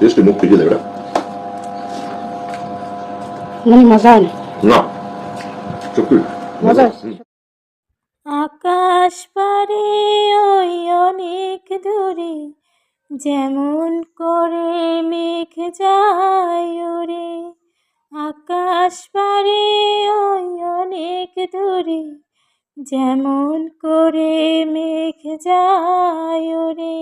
ফিরিয়ে দেবে মানে মজা হয় না না সত্যি মজা হুম। আকাশ পারে ওই অনেক দূরে যেমন করে মেঘ যায় ওরে। আকাশ পারে ওই অনেক দূরে যেমন করে মেঘ যায় ওরে।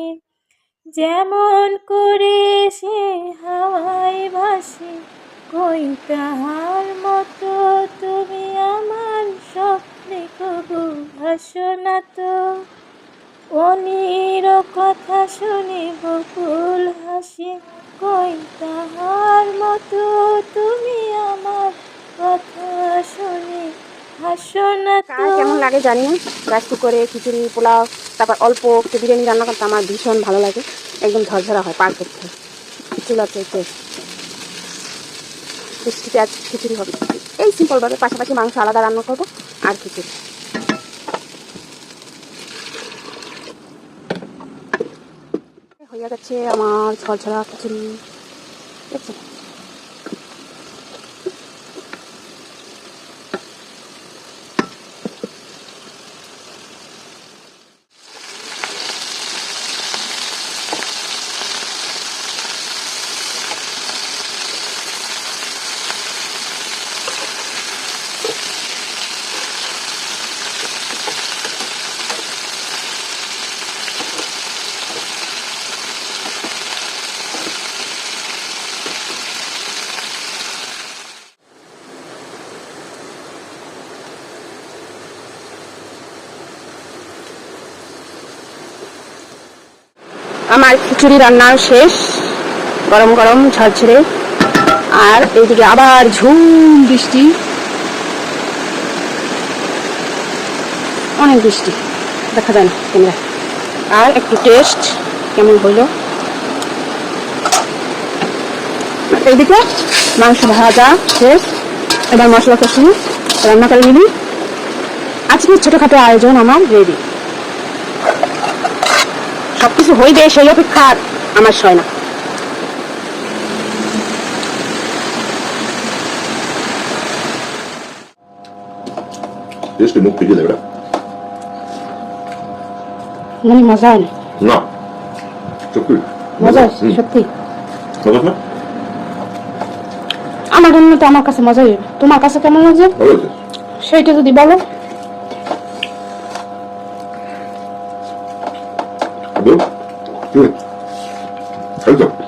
যেমন করে সে হাওয়ায় ভাসে, কই তাহার মতো তুমি আমার স্বপ্নে কবু ভাসো না তো। অনির কথা শুনে বকুল হাসে, কই তাহার মতো তুমি আমার কেমন লাগে জানি না। কুকারে খিচুড়ি, পোলাও, তারপর অল্প একটু বিরিয়ানি রান্না করতে আমার ভীষণ ভালো লাগে। একদম ঝরঝরা হয় পারফেক্ট হয়। চুলাতে মিষ্টি পেঁয়াজ খিচুড়ি হবে। এই সিম্পলভাবে পাশাপাশি মাংস আলাদা রান্না করব, আর খিচুড়ি হয়ে গেছে আমার ঝরঝরা খিচুড়ি। দেখছেন আমার খিচুড়ি রান্নাও শেষ। গরম গরম ঝরঝরে। আর এইদিকে আবার ঝুম বৃষ্টি। অনেক বৃষ্টি। দেখা যায় না ক্যামেরা আর একটু টেস্ট কেমন হইল এইদিকে মাংস ভাজা শেষ। এবার মশলা কষি রান্না করে নিবি। আজকে ছোটোখাটো আয়োজন আমার রেডি সবকিছু হয়ে যায় সেই অপেক্ষা আমার সয় না। মানে মজা সত্যি? মজা সত্যি। মজা না আমার জন্য তো আমার কাছে মজাই হবে। তোমার কাছে কেমন আছে সেইটা যদি বলো। বল কি খাই তো